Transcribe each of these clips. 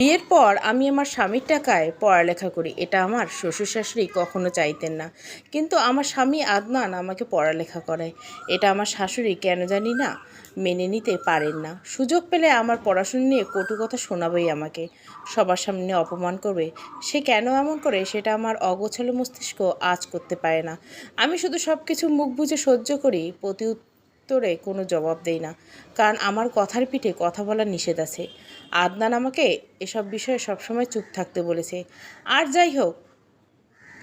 বিয়ের পর আমি আমার স্বামীর টাকায় পড়ালেখা করি। এটা আমার শ্বশুর শাশুড়ি কখনো চাইতেন না। কিন্তু আমার স্বামী আদনান আমাকে পড়ালেখা করায়। এটা আমার শাশুড়ি কেন জানি না মেনে নিতে পারেন না। সুযোগ পেলে আমার পড়াশুনো নিয়ে কটু কথা শোনাবেই আমাকে। সবার সামনে অপমান করবে, সে কেন এমন করে সেটা আমার অগোছালো মস্তিষ্ক আজ করতে পারে না। আমি শুধু সব কিছু মুখ বুজে সহ্য করি প্রতি উত্তরে কোনো জবাব দেই না। কারণ আমার কথার পিঠে কথা বলার নিষেধ আছে। আদনান আমাকে এসব বিষয়ে সবসময় চুপ থাকতে বলেছে। আর যাই হোক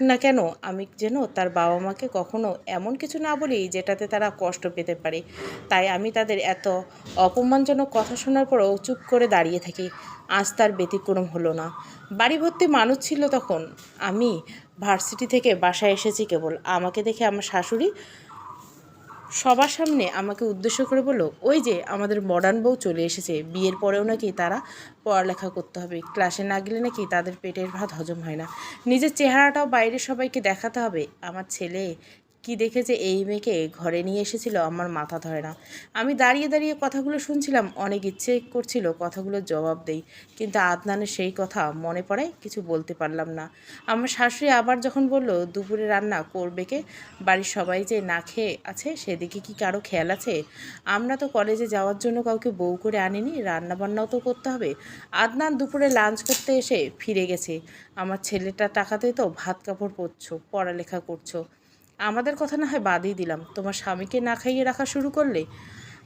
না কেন, আমি যেন তার বাবা মাকে কখনো এমন কিছু না বলি যেটাতে তারা কষ্ট পেতে পারে। তাই আমি তাদের এত অপমানজনক কথা শোনার পরও চুপ করে দাঁড়িয়ে থাকি। আজ তার ব্যতিক্রম হলো না। বাড়ি ভর্তি মানুষ ছিল তখন। আমি ভার্সিটি থেকে বাসায় এসেছি কেবল। আমাকে দেখে আমার শাশুড়ি সবার সামনে আমাকে উদ্দেশ্য করে বলল, ওই যে আমাদের মডার্ন বউ চলে এসেছে, বিয়ের পরেও নাকি তারা পড়ালেখা করতে হবে ক্লাসে না গেলে নাকি তাদের পেটের ভাত হজম হয় না। নিজের চেহারাটাও বাইরে সবাইকে দেখাতে হবে, আমার ছেলে কি দেখেছে এই মেয়েকে ঘরে নিয়ে এসেছিল আমার মাথা ধরে না। আমি দাঁড়িয়ে দাঁড়িয়ে কথাগুলো শুনছিলাম, অনেক ইচ্ছে করছিল কথাগুলোর জবাব দেই, কিন্তু আদনানের সেই কথা মনে পড়ায় কিছু বলতে পারলাম না। আমার শাশুড়ি আবার যখন বলল, দুপুরে রান্না করবে কে? বাড়ির সবাই যে না খেয়ে আছে, সেদিকে কি কারও খেয়াল আছে? আমরা তো কলেজে যাওয়ার জন্য কাউকে বউ করে আনিনি রান্না বান্নাও তো করতে হবে। আদনান দুপুরে লাঞ্চ করতে এসে ফিরে গেছে। আমার ছেলেটা টাকাতে তো ভাত কাপড় পরছো, পড়ালেখা করছ আমাদের কথা না হয় বাদই দিলাম। তোমার স্বামীকে না খাইয়ে রাখা শুরু করলে?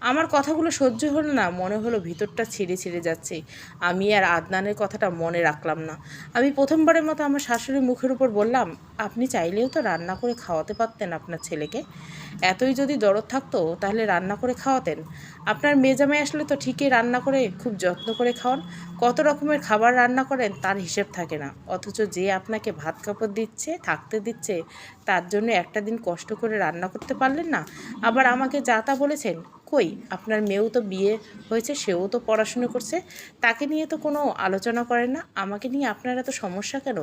আমার কথাগুলো সহ্য হলো না, মনে হলো ভিতরটা ছিঁড়ে ছিঁড়ে যাচ্ছে। আমি আর আদনানের কথাটা মনে রাখলাম না। আমি প্রথমবারের মতো আমার শাশুড়ির মুখের উপর বললাম, আপনি চাইলেও তো রান্না করে খাওয়াতে পারতেন আপনার ছেলেকে। এতই যদি দরদ থাকতো, তাহলে রান্না করে খাওয়াতেন। আপনার মেজামে আসলে তো ঠিকই রান্না করে, খুব যত্ন করে খাওয়ান। কত রকমের খাবার রান্না করেন, তার হিসেব থাকে না। অথচ যে আপনাকে ভাত কাপড় দিচ্ছে, থাকতে দিচ্ছে, তার জন্য একটা দিন কষ্ট করে রান্না করতে পারলেন না। আবার আমাকে যা তা বলেছেন, কই, আপনার মেয়েও তো বিয়ে হয়েছে, সেও তো পড়াশুনো করছে। তাকে নিয়ে তো কোনো আলোচনা করেন না। আমাকে নিয়ে আপনার এত সমস্যা কেন?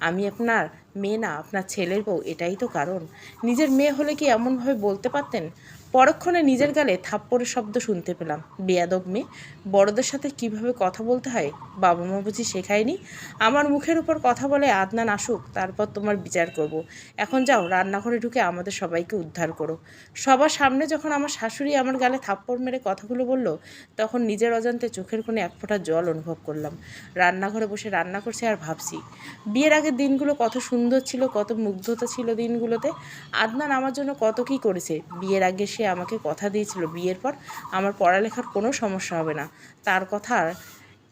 আমি আপনার মেয়ে না, আপনার ছেলের বউ, এটাই তো কারণ। নিজের মেয়ে হলে কি এমনভাবে বলতে পারতেন? পরক্ষণে নিজের গালে থাপ্পড়ের শব্দ শুনতে পেলাম। বেয়াদব মেয়ে, বড়দের সাথে কীভাবে কথা বলতে হয় বাবা মা বুঝি শেখায়নি? আমার মুখের উপর কথা বলে আদনান আসুক, তারপর তোমার বিচার করব। এখন যাও, রান্নাঘরে ঢুকে আমাদের সবাইকে উদ্ধার করো। সবার সামনে যখন আমার শাশুড়ি আমার গালে থাপ্পড় মেরে কথাগুলো বলল, তখন নিজের অজান্তে চোখের কোণে এক ফোঁটা জল অনুভব করলাম। রান্নাঘরে বসে রান্না করছি আর ভাবছি, বিয়ের আগের দিনগুলো কত সুন্দর ছিল, কত মুগ্ধতা ছিল দিনগুলোতে। আদনান আমার জন্য কত কী করেছে, বিয়ের আগে সে আমাকে কথা দিয়েছিল বিয়ের পর, আমার পড়ালেখার কোনো সমস্যা হবে না। তার কথা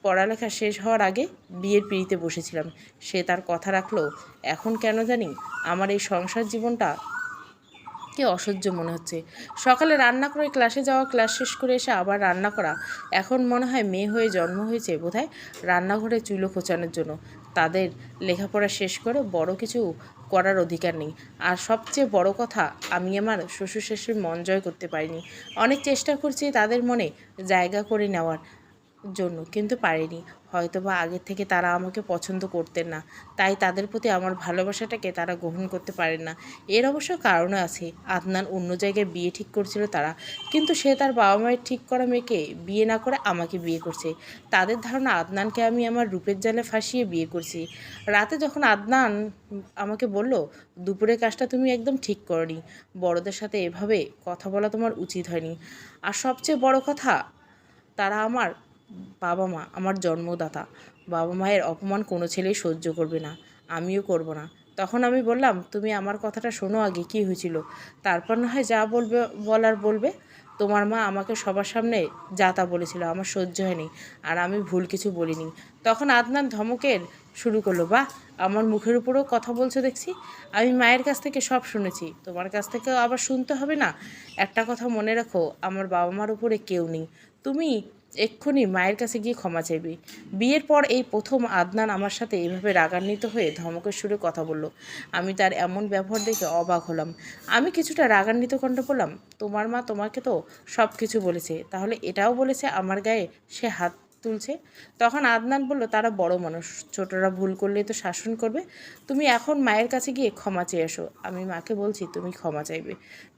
পড়ালেখা শেষ হওয়ার আগে বিয়ের পিড়িতে বসেছিলাম। সে তার কথা রাখল, এখন কেন জানি আমার এই সংসার জীবনটা কে অসহ্য মনে হচ্ছে। সকালে রান্না করে ক্লাসে যাওয়া, ক্লাস শেষ করে এসে আবার রান্না করা। এখন মনে হয় মেয়ে হয়ে জন্ম হয়েছে বোধহয় রান্নাঘরে চুলো খোঁচানোর জন্য। তাদের লেখাপড়া শেষ করে বড় কিছু করার অধিকার নেই। আর সবচেয়ে বড় কথা, আমি আমার শ্বশুর শাশুড়ির মন জয় করতে পারিনি। অনেক চেষ্টা করছি তাদের মনে জায়গা করে নেওয়ার। জন্য, কিন্তু পারিনি। হয়তো বা আগের থেকে তারা আমাকে পছন্দ করতেন না, তাই তাদের প্রতি আমার ভালোবাসাটাকে তারা গ্রহণ করতে পারেন না। এর অবশ্য কারণও আছে। আদনান অন্য জায়গায় বিয়ে ঠিক করছিল তারা, কিন্তু সে তার বাবা মায়ের ঠিক করা মেয়েকে বিয়ে না করে আমাকে বিয়ে করছে। তাদের ধারণা, আদনানকে আমি আমার রূপের জালে ফাঁসিয়ে বিয়ে করছি। রাতে যখন আদনান আমাকে বলল, দুপুরের কাজটা তুমি একদম ঠিক করনি, বড়দের সাথে এভাবে কথা বলা তোমার উচিত হয়নি। আর সবচেয়ে বড় কথা, তারা আমার বাবা মা, আমার জন্মদাতা। বাবা মায়ের অপমান কোনো ছেলেই সহ্য করবে না, আমিও করব না। তখন আমি বললাম, তুমি আমার কথাটা শোনো আগে, কী হয়েছিল? তারপর না হয় যা বলবে, বলার বলবে। তোমার মা আমাকে সবার সামনে যা তা বলেছিল, আমার সহ্য হয়নি, আর আমি ভুল কিছু বলিনি। তখন আদনান ধমকের শুরু করল, বাহ, আমার মুখের উপরেও কথা বলছো দেখছি। আমি মায়ের কাছ থেকে সব শুনেছি, তোমার কাছ থেকেও আবার শুনতে হবে না। একটা কথা মনে রাখো, আমার বাবা মার উপরে কেউ নেই। তুমি এক্ষুনি মায়ের কাছে গিয়ে ক্ষমা চাইবি। বিয়ের পর এই প্রথম আদনান আমার সাথে এইভাবে রাগান্বিত হয়ে ধমকের সুরে কথা বলল, আমি তার এমন ব্যবহার দেখে অবাক হলাম। আমি কিছুটা রাগান্বিত কণ্ঠ বললাম, তোমার মা তোমাকে তো সব কিছু বলেছে, তাহলে এটাও বলেছে আমার গায়ে সে হাত তুলছে? তখন আদনান বলল, তারা বড় মানুষ, ছোটরা ভুল করলে তো শাসন করবে। তুমি এখন মায়ের কাছে গিয়ে ক্ষমা চেয়ে এসো। আমি মাকে বলছি, তুমি ক্ষমা চাইবে।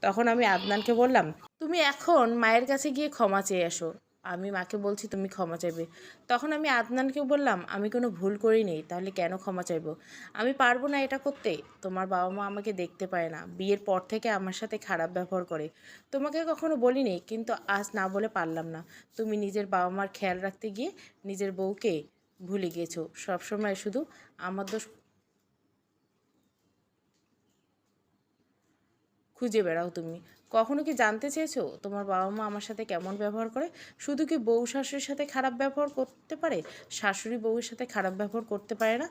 তখন আমি আদনানকে বললাম, তুমি এখন মায়ের কাছে গিয়ে ক্ষমা চেয়ে এসো। আমি মাকে বলছি, তুমি ক্ষমা চাইবে। তখন আমি আদনানকে বললাম, আমি কোনো ভুল করিনি, তাহলে কেন ক্ষমা চাইব? আমি পারব না এটা করতে। তোমার বাবা মা আমাকে দেখতে পায় না। বিয়ের পর থেকে আমার সাথে খারাপ ব্যবহার করে। তোমাকে কখনো বলিনি, কিন্তু আজ না বলে পারলাম না। তুমি নিজের বাবা মার খেয়াল রাখতে গিয়ে নিজের বউকে ভুলে গিয়েছো। সবসময় শুধু আমার দোষ খুঁজে বেড়াও তুমি। কখনো কি জানতে চেয়েছো? তোমার বাবা মা আমার সাথে কেমন ব্যবহার করে? শুধু কি বউ শাশুড়ির সাথে খারাপ ব্যবহার করতে পারে? শাশুড়ি বউয়ের সাথে খারাপ ব্যবহার করতে পারে না?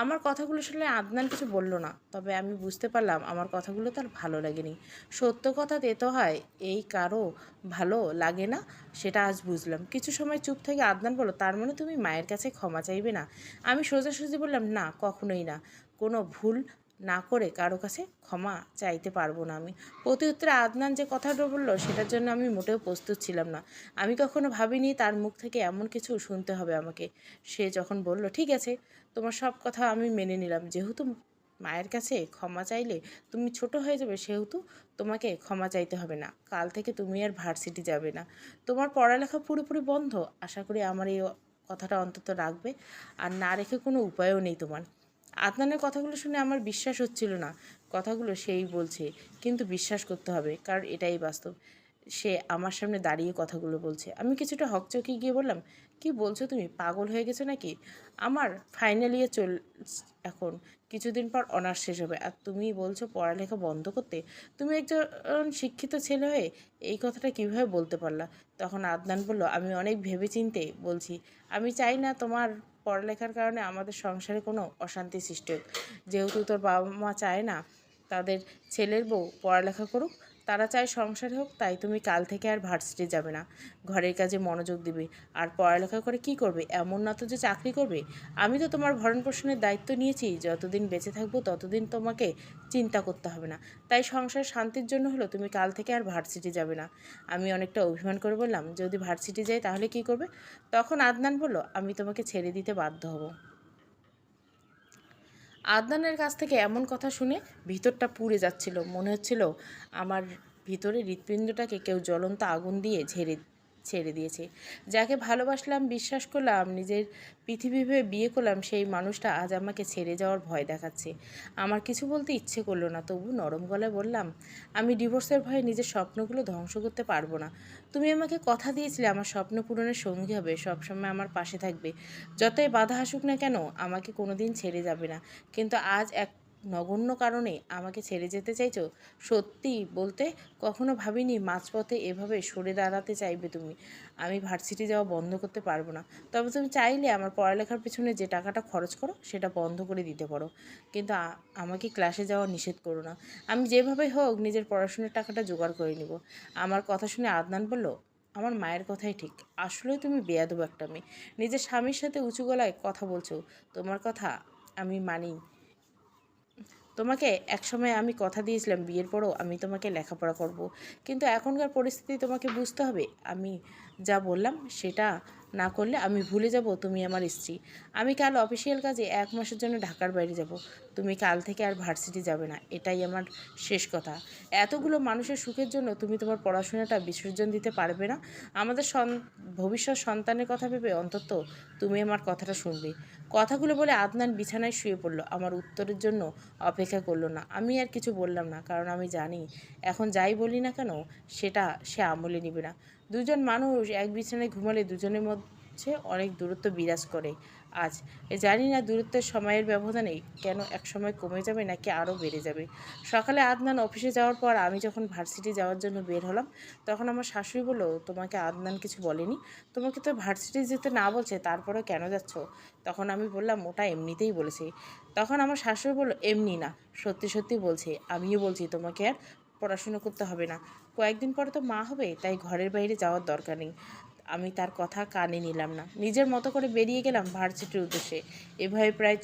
আমার কথাগুলো শুনলে আদনান কিছু বলল না। তবে আমি বুঝতে পারলাম আমার কথাগুলো তার ভালো লাগেনি। সত্য কথা তেতো হয়, এই কারও ভালো লাগে না, সেটা আজ বুঝলাম। কিছু সময় চুপ থেকে আদনান বলো তার মানে তুমি মায়ের কাছে ক্ষমা চাইবে না? আমি সোজাসুজি বললাম, না, কখনোই না। কোনো ভুল না করে কারও কাছে ক্ষমা চাইতে পারব না আমি। প্রতি উত্তরে আদনান যে কথাটা বলল, সেটার জন্য আমি মোটেও প্রস্তুত ছিলাম না। আমি কখনো ভাবিনি তার মুখ থেকে এমন কিছু শুনতে হবে আমাকে। সে যখন বলল, ঠিক আছে, তোমার সব কথা আমি মেনে নিলাম। যেহেতু মায়ের কাছে ক্ষমা চাইলে তুমি ছোট হয়ে যাবে, সেহেতু তোমাকে ক্ষমা চাইতে হবে না। কাল থেকে তুমি আর ভার্সিটি যাবে না। তোমার পড়ালেখা পুরোপুরি বন্ধ। আশা করি আমার এই কথাটা অন্তত রাখবে। আর না রেখে কোনো উপায়ও নেই তোমার। আদনানের কথাগুলো শুনে আমার বিশ্বাস হচ্ছিল না। কথাগুলো সেই বলছে, কিন্তু বিশ্বাস করতে হবে, কারণ এটাই বাস্তব। সে আমার সামনে দাঁড়িয়ে কথাগুলো বলছে। আমি কিছুটা হকচকি গিয়ে বললাম, কি বলছো তুমি, পাগল হয়ে গেছো নাকি? আমার ফাইনাল ইয়ার চল, এখন কিছুদিন পর অনার্স শেষ হবে। আর তুমি বলছো পড়ালেখা বন্ধ করতে। তুমি একজন শিক্ষিত ছেলে হয়ে এই কথাটা কীভাবে বলতে পারলা? তখন আদনান বলল, আমি অনেক ভেবেচিন্তে বলছি। আমি চাই না তোমার পড়ালেখার কারণে আমাদের সংসারে কোনো অশান্তি সৃষ্টি হোক যেহেতু তোর বাবা মা চায় না, তাদের ছেলের বউ পড়ালেখা করুক তারা চায় সংসার হোক, তাই তুমি কাল থেকে আর ভার্সিটি যাবে না। ঘরের কাজে মনোযোগ দিবে। আর পড়ালেখা করে কি করবে? এমন না তো যে চাকরি করবে? আমি তো তোমার ভরণ পোষণের দায়িত্ব নিয়েছি। যতদিন বেঁচে থাকব, ততদিন তোমাকে চিন্তা করতে হবে না। তাই সংসার শান্তির জন্য হলো তুমি কাল থেকে আর ভার্সিটি যাবে না। আমি অনেকটা অভিমান করে বললাম, যদি ভার্সিটি যাই তাহলে কি করবে? তখন আদনান বলল, আমি তোমাকে ছেড়ে দিতে বাধ্য হব। আদনানের কাছ থেকে এমন কথা শুনে ভিতরটা পুড়ে যাচ্ছিল। মনে হচ্ছিল, আমার ভিতরে হৃৎপিণ্ডটাকে কেউ জ্বলন্ত আগুন দিয়ে ঝেড়ে ছেড়ে দিয়েছে। যাকে ভালোবাসলাম, বিশ্বাস করলাম, নিজের পৃথিবী ভেবে বিয়ে করলাম, সেই মানুষটা আজ আমাকে ছেড়ে যাওয়ার ভয় দেখাচ্ছে। আমার কিছু বলতে ইচ্ছে করল না, তবু নরম গলায় বললাম, আমি ডিভোর্সের ভয়ে নিজের স্বপ্নগুলো ধ্বংস করতে পারব না। তুমি আমাকে কথা দিয়েছিলে, আমার স্বপ্ন পূরণের সঙ্গী হবে, সবসময় আমার পাশে থাকবে। যতই বাধা আসুক না কেন, আমাকে কোনোদিন ছেড়ে যাবে না। কিন্তু আজ এক নগণ্য কারণে আমাকে ছেড়ে যেতে চাইছো? সত্যি বলতে কখনো ভাবিনি মাঝপথে এভাবে সরে দাঁড়াতে চাইবে তুমি। আমি ভার্সিটি যাওয়া বন্ধ করতে পারব না। তবে তুমি চাইলে আমার পড়ালেখার পেছনে যে টাকাটা খরচ করো, সেটা বন্ধ করে দিতে পারো। কিন্তু আমাকে ক্লাসে যাওয়া নিষেধ করো না। আমি যেভাবে হোক নিজের পড়াশোনার টাকাটা জোগাড় করে নিব। আমার কথা শুনে আদনান বলল, আমার মায়ের কথাই ঠিক। আসলে তুমি বেয়াদব একটা মেয়ে। নিজের স্বামীর সাথে উঁচু গলায় কথা বলছো। তোমার কথা আমি মানি। তোমাকে একসময় আমি কথা দিয়েছিলাম, বিয়ের পরও আমি তোমাকে লেখাপড়া করব। কিন্তু এখনকার পরিস্থিতি তোমাকে বুঝতে হবে, আমি যা বললাম সেটা না করলে আমি ভুলে যাব তুমি আমার স্ত্রী। আমি কাল অফিসিয়াল কাজে এক মাসের জন্য ঢাকার বাইরে যাব। তুমি কাল থেকে আর ভার্সিটি যাবে না। এটাই আমার শেষ কথা। এতগুলো মানুষের সুখের জন্য তুমি তোমার পড়াশোনাটা বিসর্জন দিতে পারবে না। আমাদের সন, ভবিষ্যৎ সন্তানের কথা ভেবে অন্তত তুমি আমার কথাটা শুনবে। কথাগুলো বলে আদনান বিছানায় শুয়ে পড়ল। আমার উত্তরের জন্য অপেক্ষা করল না। আমি আর কিছু বললাম না, কারণ আমি জানি এখন যাই বলি না কেন সেটা সে আমলে নিবে না। দুজন মানুষ এক বিছানায় ঘুমালে দুজনের মধ্যে অনেক দূরত্ব বিরাজ করে। আজ জানি না দূরত্বের সময়ের ব্যবধানে কেন এক সময় কমে যাবে নাকি আরও বেড়ে যাবে। সকালে আদনান অফিসে যাওয়ার পর আমি যখন ভার্সিটি যাওয়ার জন্য বের হলাম, তখন আমার শাশুড়ি বলল, তোমাকে আদনান কিছু বলেনি? তোমাকে তো ভার্সিটি যেতে না বলছে, তারপরেও কেন যাচ্ছ? তখন আমি বললাম, ওটা এমনিতেই বলেছে। তখন আমার শাশুড়ি বলল, এমনি না, সত্যি সত্যি বলছে। আমিও বলছি, তোমাকে আর পড়াশুনো করতে হবে না। কয়েকদিন পরে তো মা হবে, তাই ঘরের বাইরে যাওয়ার দরকার নেই। আমি তার কথা কানে নিলাম না। নিজের মতো করে বেরিয়ে গেলাম ভার্সিটির উদ্দেশ্যে। এভাবে প্রায়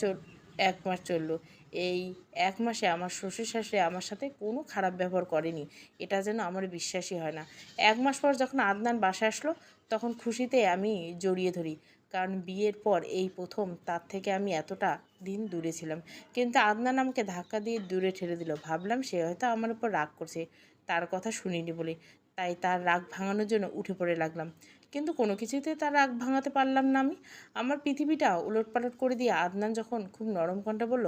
এক মাস চলল। এই এক মাসে আমার শ্বশুর শাশুড়ি আমার সাথে কোনো খারাপ ব্যবহার করেনি। এটা যেন আমার বিশ্বাসই হয় না। এক মাস পর যখন আদনান বাসায় আসলো, তখন খুশিতে আমি জড়িয়ে ধরি। কারণ বিয়ের পর এই প্রথম, তার থেকে আমি এতটা দিন দূরে ছিলাম। কিন্তু আদনান আমাকে ধাক্কা দিয়ে দূরে ঠেলে দিল। ভাবলাম সে হয়তো আমার উপর রাগ করছে, তার কথা শুনিনি বলে। তাই তার রাগ ভাঙানোর জন্য উঠে পড়ে লাগলাম। কিন্তু কোনো কিছুতে তার রাগ ভাঙাতে পারলাম না আমি। আমার পৃথিবীটা উলটপালট করে দিয়ে আদনান যখন খুব নরম কণ্ঠে বলল,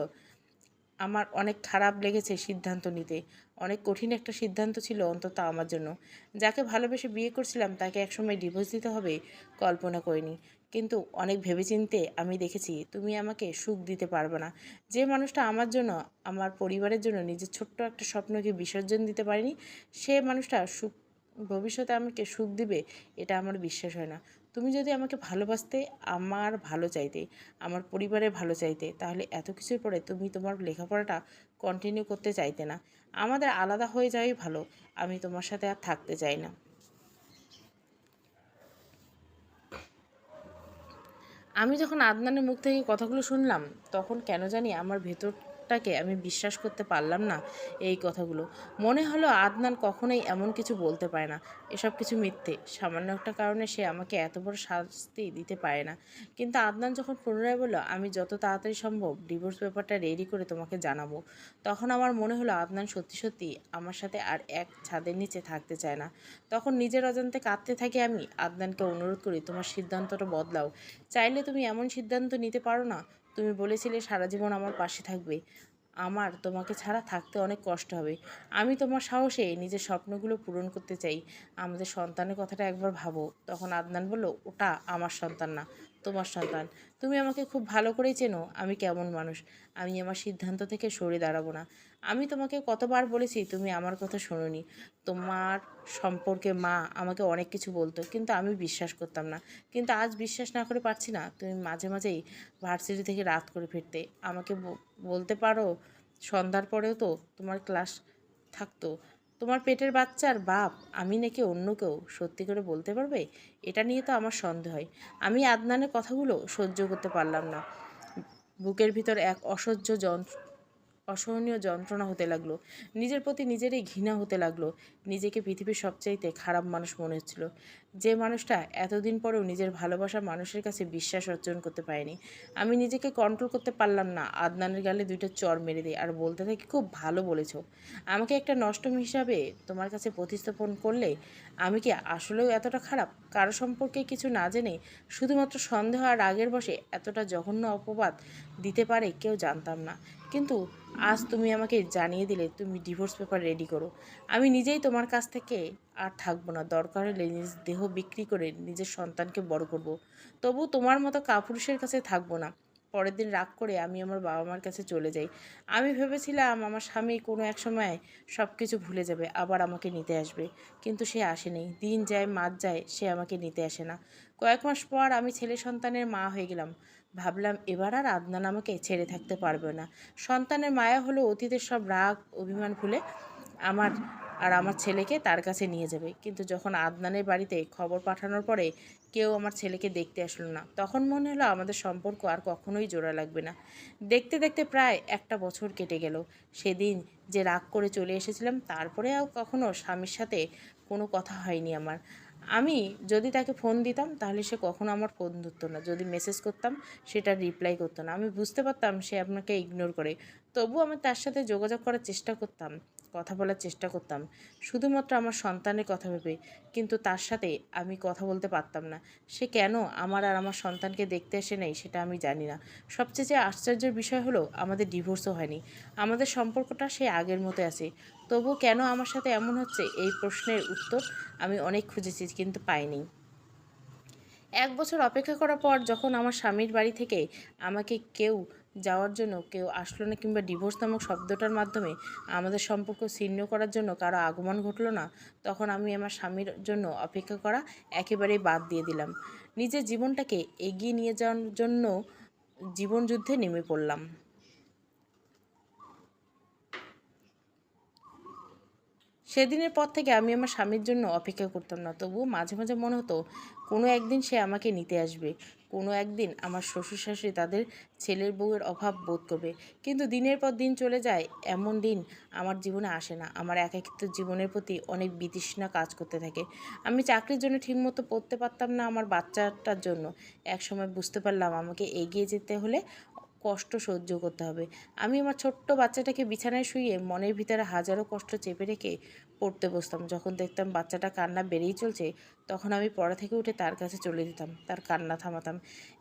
আমার অনেক খারাপ লেগেছে সিদ্ধান্ত নিতে। অনেক কঠিন একটা সিদ্ধান্ত ছিল অন্তত আমার জন্য। যাকে ভালোবেসে বিয়ে করছিলাম তাকে একসময় ডিভোর্স দিতে হবে, কল্পনা করিনি। কিন্তু অনেক ভেবেচিন্তে আমি দেখেছি তুমি আমাকে সুখ দিতে পারবে না। যে মানুষটা আমার জন্য, আমার পরিবারের জন্য নিজের ছোট্ট একটা স্বপ্নকে বিসর্জন দিতে পারেনি, সে মানুষটা সুখ, ভবিষ্যতে আমাকে সুখ দিবে, এটা আমার বিশ্বাস হয় না। তুমি যদি আমাকে ভালোবাসতে, আমার ভালো চাইতে, আমার পরিবারের ভালো চাইতে, তাহলে এত কিছুর পরে তুমি তোমার লেখাপড়াটা কন্টিনিউ করতে চাইতে না। আমাদের আলাদা হয়ে যাওয়াই ভালো, আমি তোমার সাথে আর থাকতে চাই না। আমি যখন আদনানের মুখ থেকে কথাগুলো শুনলাম তখন কেন জানি আমার ভেতরটাকে আমি বিশ্বাস করতে পারলাম না এই কথাগুলো। মনে হলো আদনান কখনোই এমন কিছু বলতে পারে না। এসব কিছু মিথ্যে। সামান্য একটা কারণে সে আমাকে এত বড় শাস্তি দিতে পারে না। কিন্তু আদনান যখন পুনরায় বলল, আমি যত তাড়াতাড়ি সম্ভব ডিভোর্স পেপারটা রেডি করে তোমাকে জানাব। তখন আমার মনে হলো আদনান সত্যি সত্যি আমার সাথে আর এক ছাদের নিচে থাকতে চায় না। তখন নিজের অজান্তে কাঁদতে থাকি আমি। আদনানকে অনুরোধ করি, তোমার সিদ্ধান্তটা বদলাও। চাইলে তুমি এমন সিদ্ধান্ত নিতে পারো না তুমি বলেছিলে সারা জীবন আমার পাশে থাকবে। আমার তোমাকে ছাড়া থাকতে অনেক কষ্ট হবে। আমি তোমার সাহসে নিজের স্বপ্নগুলো পূরণ করতে চাই। আমাদের সন্তানের কথাটা একবার ভাবো। তখন আদনান বলল, ওটা আমার সন্তান না, তোমার সন্তান। তুমি আমাকে খুব ভালো করেই চেনো, আমি কেমন মানুষ। আমি আমার সিদ্ধান্ত থেকে সরে দাঁড়াবো না। আমি তোমাকে কতবার বলেছি, তুমি আমার কথা শোনোনি। তোমার সম্পর্কে মা আমাকে অনেক কিছু বলতো, কিন্তু আমি বিশ্বাস করতাম না। কিন্তু আজ বিশ্বাস না করে পারছি না, তুমি মাঝে মাঝেই ভার্সিটি থেকে রাত করে ফিরতে। আমাকে বলতে পারো, সন্ধ্যার পরেও তো তোমার ক্লাস থাকতো। তোমার পেটের বাচ্চার বাপ, আমি নাকি অন্য কেউ? সত্যি করে বলতে পারবে? এটা নিয়ে তো আমার সন্দেহ। হয় আমি আদনানের কথাগুলো সহ্য করতে পারলাম না। বুকের ভিতর এক অসহ্য যন্ত্র, অসহনীয় যন্ত্রণা হতে লাগল। নিজের প্রতি নিজেরই ঘৃণা হতে লাগল। নিজেকে পৃথিবীর সবচাইতে খারাপ মানুষ মনে হচ্ছিল। যে মানুষটা এতদিন পরেও নিজের ভালোবাসা মানুষের কাছে বিশ্বাস অর্জন করতে পারেনি। আমি নিজেকে কন্ট্রোল করতে পারলাম না। আদনানের গালে দুইটা চর মেরে দিই আর বলতে থাকি খুব ভালো বলেছ। আমাকে একটা নষ্টম হিসাবে তোমার কাছে প্রতিস্থাপন করলে আমি কি আসলেও এতটা খারাপ? কারও সম্পর্কে কিছু না জেনে শুধুমাত্র সন্দেহ আর রাগের বসে এতটা জঘন্য অপবাদ দিতে পারে কেউ জানতাম না। কিন্তু আজ তুমি আমাকে জানিয়ে দিলে তুমি ডিভোর্স পেপার রেডি করো। আমি নিজেই তোমার কাছ থেকে আর থাকব না। দরকার হলে নিজ দেহ বিক্রি করে নিজের সন্তানকে বড় করব। তবু তোমার মতো কাপুরুষের কাছে থাকব না। পরের দিন রাগ করে আমি আমার বাবা মার কাছে চলে যাই। আমি ভেবেছিলাম আমার স্বামী কোনো এক সময় সব কিছু ভুলে যাবে, আবার আমাকে নিতে আসবে। কিন্তু সে আসেনি। দিন যায়, মাস যায়, সে আমাকে নিতে আসে না। কয়েক মাস পর আমি ছেলে সন্তানের মা হয়ে গেলাম। ভাবলাম এবার আর আদনান আমাকে ছেড়ে থাকতে পারবে না। সন্তানের মায়া হলো অতীতের সব রাগ, অভিমান ভুলে আমার আর আমার ছেলেকে তার কাছে নিয়ে যাবে। কিন্তু যখন আদনানের বাড়িতে খবর পাঠানোর পরে কেউ আমার ছেলেকে দেখতে আসলো না, তখন মনে হলো আমাদের সম্পর্ক আর কখনোই জোড়া লাগবে না। দেখতে দেখতে প্রায় একটা বছর কেটে গেল। সেদিন যে রাগ করে চলে এসেছিলাম, তারপরে আর কখনো স্বামীর সাথে কোনো কথা হয়নি আমার। আমি যদি তাকে ফোন দিতাম, তাহলে সে কখনো আমার ফোন ধরতো না। যদি মেসেজ করতাম, সেটা রিপ্লাই করতো না। আমি বুঝতে পারতাম সে আপনাকে ইগনোর করে। তবু আমি তার সাথে যোগাযোগ করার চেষ্টা করতাম, কথা বলার চেষ্টা করতাম। শুধুমাত্র আমার সন্তানের কথা ভেবে, কিন্তু তার সাথে আমি কথা বলতে পারতাম না। সে কেন আমার আর আমার সন্তানকে দেখতে এসে নেই, সেটা আমি জানি না। সবচেয়ে যে আশ্চর্যের বিষয় হলো, আমাদের ডিভোর্সও হয়নি। আমাদের সম্পর্কটা সে আগের মতো আছে। তবু কেন আমার সাথে এমন হচ্ছে? এই প্রশ্নের উত্তর আমি অনেক খুঁজেছি, কিন্তু পাইনি। এক বছর অপেক্ষা করার পর যখন আমার স্বামীর বাড়ি থেকে আমাকে কেউ যাওয়ার জন্য, কেউ আসলো না কিংবা ডিভোর্স নামক শব্দটার মাধ্যমে আমাদের সম্পর্ক ছিন্ন করার জন্য কারও আগমন ঘটলো না, তখন আমি আমার স্বামীর জন্য অপেক্ষা করা একেবারেই বাদ দিয়ে দিলাম। নিজের জীবনটাকে এগিয়ে নিয়ে যাওয়ার জন্য জীবন যুদ্ধে নেমে পড়লাম। সেদিনের পর থেকে আমি আমার স্বামীর জন্য অপেক্ষা করতাম না। তবুও মাঝে মাঝে মনে হতো, কোনো একদিন সে আমাকে নিতে আসবে, কোনো একদিন আমার শ্বশুর শাশুড়ি তাদের ছেলের বউয়ের অভাব বোধ করবে। কিন্তু দিনের পর দিন চলে যায়, এমন দিন আমার জীবনে আসে না। আমার একাকিত্ব জীবনের প্রতি অনেক বিতৃষ্ণা কাজ করতে থাকে। আমি চাকরির জন্য ঠিকমতো পড়তে পারতাম না আমার বাচ্চাটার জন্য। এক সময় বুঝতে পারলাম আমাকে এগিয়ে যেতে হলে কষ্ট সহ্য করতে হবে। আমি আমার ছোট্ট বাচ্চাটাকে বিছানায় শুয়ে মনের ভিতরে হাজারো কষ্ট চেপে রেখে পড়তে বসতাম। যখন দেখতাম বাচ্চাটা কান্না বেড়েই চলছে, তখন আমি পড়া থেকে উঠে তার কাছে চলে দিতাম তার কান্না থামাতাম।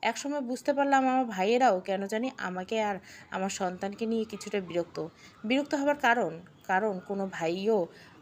একসময় বুঝতে পারলাম আমার ভাইয়েরাও কেন জানি আমাকে আর আমার সন্তানকে নিয়ে কিছুটা বিরক্ত। বিরক্ত হবার কারণ কারণ কোনো ভাইও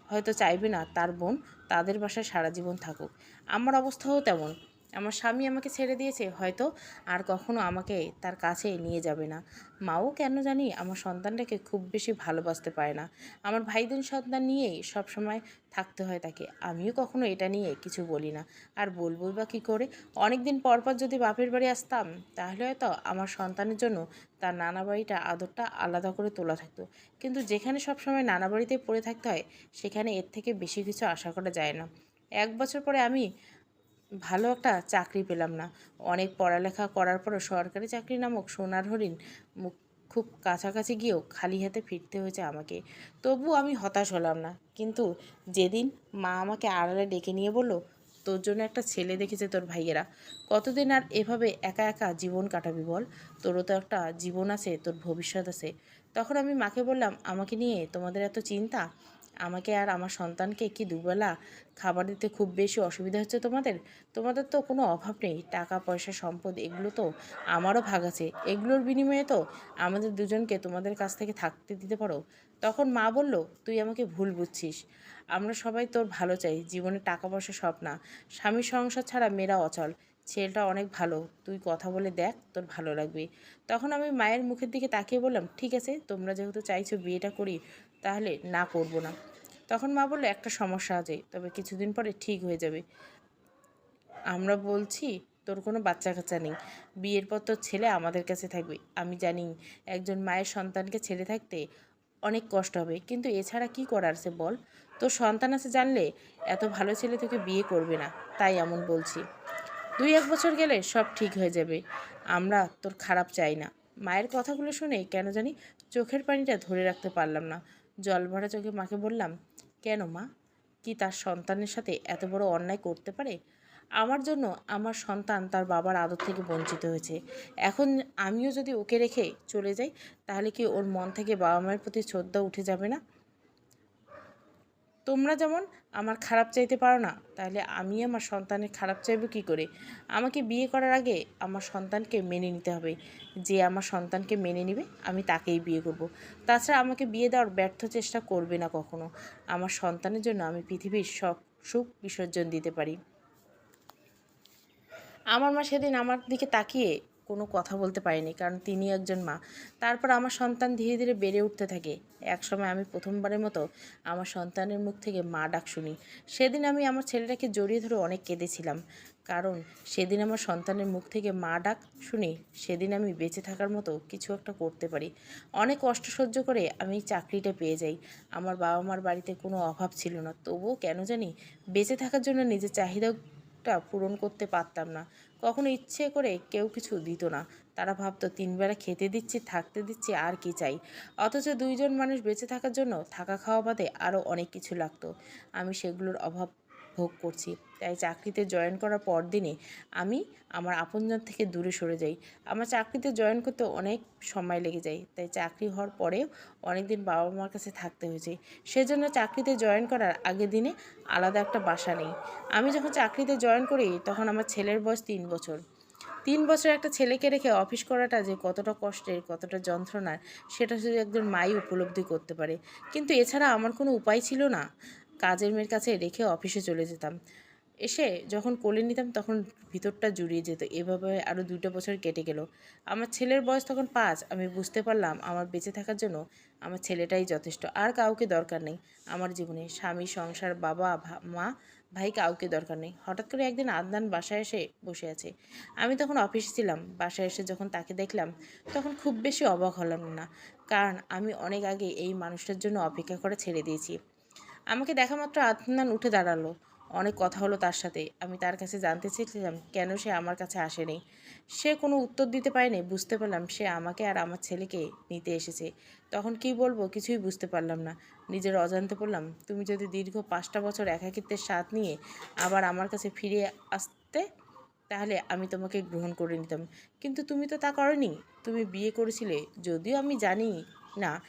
হয়তো চাইবে না তার বোন তাদের বাসায় সারা জীবন থাকুক। আমার অবস্থাও তেমন। আমার স্বামী আমাকে ছেড়ে দিয়েছে, হয়তো আর কখনো আমাকে তার কাছে নিয়ে যাবে না। মাও কেন জানি আমার সন্তানটাকে খুব বেশি ভালোবাসতে পারে না। আমার ভাইদের সন্তান নিয়েই সবসময় থাকতে হয় তাকে। আমিও কখনো এটা নিয়ে কিছু বলি না। আর বলব বা কী করে? অনেক দিন পর পর যদি বাপের বাড়ি আসতাম, তাহলে হয়তো আমার সন্তানের জন্য তার নানা বাড়িটা আদরটা আলাদা করে তোলা থাকতো। কিন্তু যেখানে সবসময় নানা বাড়িতে পড়ে থাকতে হয়, সেখানে এর থেকে বেশি কিছু আশা করা যায় না। এক বছর পরে আমি ভালো একটা চাকরি পেলাম না। অনেক পড়ালেখা করার পরও সরকারি চাকরি নামক সোনার হরিণ মুখ খুব কাছাকাছি গিয়েও খালি হাতে ফিরতে হয়েছে আমাকে। তবু আমি হতাশ হলাম না। কিন্তু যেদিন মা আমাকে আড়ালে ডেকে নিয়ে বলল, তোর জন্য একটা ছেলে দেখেছে তোর ভাইয়েরা। কতদিন আর এভাবে একা একা জীবন কাটাবি বল? তোরও তো একটা জীবন আছে, তোর ভবিষ্যৎ আছে। তখন আমি মাকে বললাম, আমাকে নিয়ে তোমাদের এত চিন্তা? আমাকে আর আমার সন্তানকে কি দুবেলা খাবার দিতে খুব বেশি অসুবিধা হচ্ছে তোমাদের? তোমাদের তো কোনো অভাব নেই, টাকা, পয়সা, সম্পদ, এগুলো তো আমারও ভাগ আছে। এগুলোর বিনিময়ে তো আমাদের দুজনকে তোমাদের কাছ থেকে থাকতে দিতে পারো। তখন মা বলল, তুই আমাকে ভুল বুঝছিস। আমরা সবাই তোর ভালো চাই, জীবনে টাকা পয়সা সব না। স্বামী সংসার ছাড়া মেয়েরা অচল। ছেলেটা অনেক ভালো। তুই কথা বলে দেখ, তোর ভালো লাগবে। তখন আমি মায়ের মুখের দিকে তাকিয়ে বললাম, ঠিক আছে, তোমরা যেহেতু চাইছো বিয়েটা করি, তাহলে না করব না। তখন মা বলল, একটা সমস্যা আছে তবে কিছুদিন পরে ঠিক হয়ে যাবে। আমরা বলছি, তোর কোনো বাচ্চা কাচ্চা নেই। বিয়ের পর তোর ছেলে আমাদের কাছে থাকবে। আমি জানি একজন মায়ের সন্তানকে ছেড়ে থাকতে অনেক কষ্ট হবে, কিন্তু এছাড়া কি করার সে বল? তোর সন্তান আছে জানলে এত ভালো ছেলে তোকে বিয়ে করবে না, তাই এমন বলছি। দুই এক বছর গেলে সব ঠিক হয়ে যাবে। আমরা তোর খারাপ চাই না। মায়ের কথাগুলো শুনে কেন জানি চোখের পানিটা ধরে রাখতে পারলাম না। জল ভরা চোখে মাকে বললাম কেন মা? কি তার সন্তানের সাথে এত বড় অন্যায় করতে পারে? আমার জন্য আমার সন্তান তার বাবার আদর থেকে বঞ্চিত হয়েছে। এখন আমিও যদি ওকে রেখে চলে যাই, তাহলে কি ওর মন থেকে বাবা মায়ের প্রতি শ্রদ্ধা উঠে যাবে না? তোমরা যেমন আমার খারাপ চাইতে পারো না, তাহলে আমি আমার সন্তানের খারাপ চাইব কী করে? আমাকে বিয়ে করার আগে আমার সন্তানকে মেনে নিতে হবে। যে আমার সন্তানকে মেনে নেবে, আমি তাকেই বিয়ে করব। তাছাড়া আমাকে বিয়ে দেওয়ার ব্যর্থ চেষ্টা করবে না কখনো। আমার সন্তানের জন্য আমি পৃথিবীর সব সুখ বিসর্জন দিতে পারি। আমার মা সেদিন আমার দিকে তাকিয়ে কোনো কথা বলতে পারিনি, কারণ তিনি একজন মা। তারপর আমার সন্তান ধীরে ধীরে বেড়ে উঠতে থাকে। একসময় আমি প্রথমবারের মতো আমার সন্তানের মুখ থেকে মা ডাক শুনি। সেদিন আমি আমার ছেলেটাকে জড়িয়ে ধরে অনেক কেঁদেছিলাম। কারণ সেদিন আমার সন্তানের মুখ থেকে মা ডাক শুনি সেদিন আমি বেঁচে থাকার মতো কিছু একটা করতে পারি। অনেক কষ্ট সহ্য করে আমি চাকরিটা পেয়ে যাই। আমার বাবা মার বাড়িতে কোনো অভাব ছিল না। তবুও কেন জানি বেঁচে থাকার জন্য নিজের চাহিদাটা পূরণ করতে পারতাম না। কখনো ইচ্ছে করে কেউ কিছু দিত না। তারা ভাবতো, তিনবেলা খেতে দিচ্ছি, থাকতে দিচ্ছি, আর কি চাই? অথচ দুইজন মানুষ বেঁচে থাকার জন্য থাকা খাওয়া বাদে আরও অনেক কিছু লাগতো। আমি সেগুলোর অভাব ভোগ করছি। তাই চাকরিতে জয়েন করার পর দিনে আমি আমার আপনজন থেকে দূরে সরে যাই। আমার চাকরিতে জয়েন করতে অনেক সময় লেগে যায়। তাই চাকরি হওয়ার পরেও অনেক দিন বাবা মার কাছে থাকতে হয়েছে। সেজন্য চাকরিতে জয়েন করার আগের দিনে আলাদা একটা বাসা নেই। আমি যখন চাকরিতে জয়েন করি, তখন আমার ছেলের বয়স তিন বছর। তিন বছর একটা ছেলেকে রেখে অফিস করাটা যে কতটা কষ্টের, কতটা যন্ত্রণার, সেটা শুধু একজন মাই উপলব্ধি করতে পারে। কিন্তু এছাড়া আমার কোনো উপায় ছিল না। কাজের মেয়ের কাছে রেখে অফিসে চলে যেতাম। এসে যখন কোলে নিতাম তখন ভিতরটা জুড়িয়ে যেত। এভাবে আরও দুটো বছর কেটে গেল। আমার ছেলের বয়স তখন পাঁচ। আমি বুঝতে পারলাম আমার বেঁচে থাকার জন্য আমার ছেলেটাই যথেষ্ট। আর কাউকে দরকার নেই আমার জীবনে। স্বামী, সংসার, বাবা মা, ভাই কাউকে দরকার নেই। হঠাৎ করে একদিন আদনান বাসায় এসে বসে আছে। আমি তখন অফিসে ছিলাম। বাসায় এসে যখন তাকে দেখলাম তখন খুব বেশি অবাক হলাম না। কারণ আমি অনেক আগে এই মানুষটার জন্য অপেক্ষা করে ছেড়ে দিয়েছি। আমাকে দেখা মাত্র আদনান উঠে দাঁড়াল। অনেক কথা হলো তার সাথে। আমি তার কাছে জানতে চেয়েছিলাম, কেন সে আমার কাছে আসেনি? সে কোনো উত্তর দিতে পারেনি। বুঝতে পারলাম সে আমাকে আর আমার ছেলেকে নিতে এসেছে। তখন কি বলব কিছুই বুঝতে পারলাম না। নিজের অজান্তে বললাম, তুমি যদি দীর্ঘ পাঁচটা বছর একাকিত্বের স্বাদ নিয়ে আবার আমার কাছে ফিরে আসতে, তাহলে আমি তোমাকে গ্রহণ করে নিতাম। কিন্তু তুমি তো তা করনি। তুমি বিয়ে করেছিলে। যদিও আমি জানি না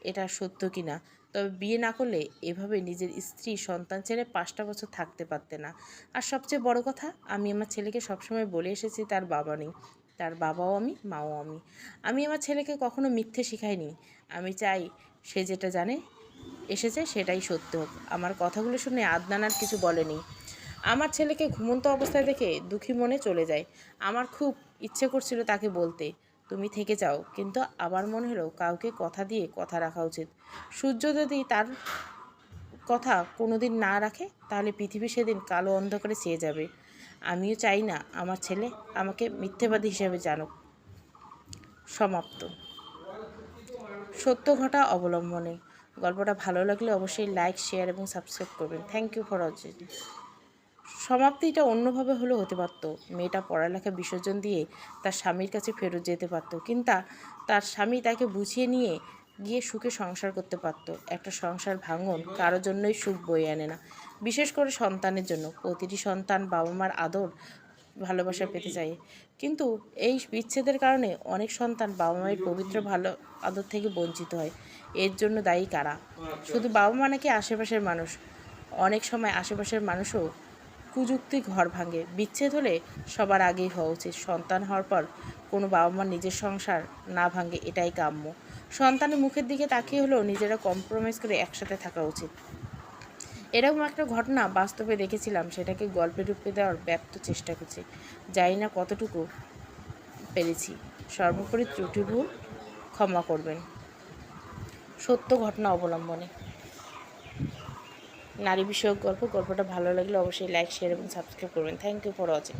এটা সত্য কি না তবে বিয়ে না করলে এভাবে নিজের স্ত্রী, সন্তান ছেড়ে পাঁচটা বছর থাকতে পারতে না। আর সবচেয়ে বড় কথা, আমি আমার ছেলেকে সবসময় বলে এসেছি, তার বাবা নেই। তার বাবাও আমি, মাও আমি। আমি আমার ছেলেকে কখনো মিথ্যে শেখাইনি। আমি চাই সে যেটা জানে, এসেছে সেটাই সত্য হোক। আমার কথাগুলো শুনে আদনান আর কিছু বলেনি। আমার ছেলেকে ঘুমন্ত অবস্থায় দেখে দুঃখী মনে চলে যায়। আমার খুব ইচ্ছে করছিল তাকে বলতে। তুমি থেকে যাও। কিন্তু আমার মনে হলো কাউকে কথা দিয়ে কথা রাখা উচিত। সূর্য যদি তার কথা কোনোদিন না রাখে, তাহলে পৃথিবী সেদিন কালো অন্ধকারে চেয়ে যাবে। আমিও চাই না আমার ছেলে আমাকে মিথ্যেবাদী হিসেবে জানুক। সমাপ্ত। সত্য ঘটা অবলম্বনে। গল্পটা ভালো লাগলে অবশ্যই লাইক শেয়ার এবং সাবস্ক্রাইব করবেন। থ্যাংক ইউ ফর ওয়াচিং সমাপ্তিটা অন্যভাবে হলেও হতে পারত। মেয়েটা পড়ালেখা বিসর্জন দিয়ে তার স্বামীর কাছে ফেরত যেতে পারত, কিন্তু তার স্বামী তাকে বুঝিয়ে নিয়ে গিয়ে সুখে সংসার করতে পারত। একটা সংসার ভাঙন কারোর জন্যই সুখ বয়ে আনে না। বিশেষ করে সন্তানের জন্য। প্রতিটি সন্তান বাবা মার আদর, ভালোবাসা পেতে চায়। কিন্তু এই বিচ্ছেদের কারণে অনেক সন্তান বাবা মায়ের পবিত্র, ভালো আদর থেকে বঞ্চিত হয়। এর জন্য দায়ী কারা? শুধু বাবা মা নাকি আশেপাশের মানুষ? অনেক সময় আশেপাশের মানুষও কুযুক্তি ঘর ভাঙে। বিচ্ছেদ হলে সবার আগেই হওয়া উচিত। সন্তান হওয়ার পর কোনো বাবা মার নিজের সংসার না ভাঙে, এটাই কাম্য। সন্তানের মুখের দিকে তাকিয়ে হলেও নিজেরা কম্প্রোমাইজ করে একসাথে থাকা উচিত। এরকম একটা ঘটনা বাস্তবে দেখেছিলাম, সেটাকে গল্পে রূপে দেওয়ার ব্যর্থ চেষ্টা করছি। জানি না কতটুকু পেরেছি। সর্বোপরি ত্রুটি ভুল ক্ষমা করবেন। সত্য ঘটনা অবলম্বনে। নারী বিষয়ক গল্প, গল্পটা ভালো লাগলে অবশ্যই লাইক শেয়ার এবং সাবস্ক্রাইব করবেন। Thank you for watching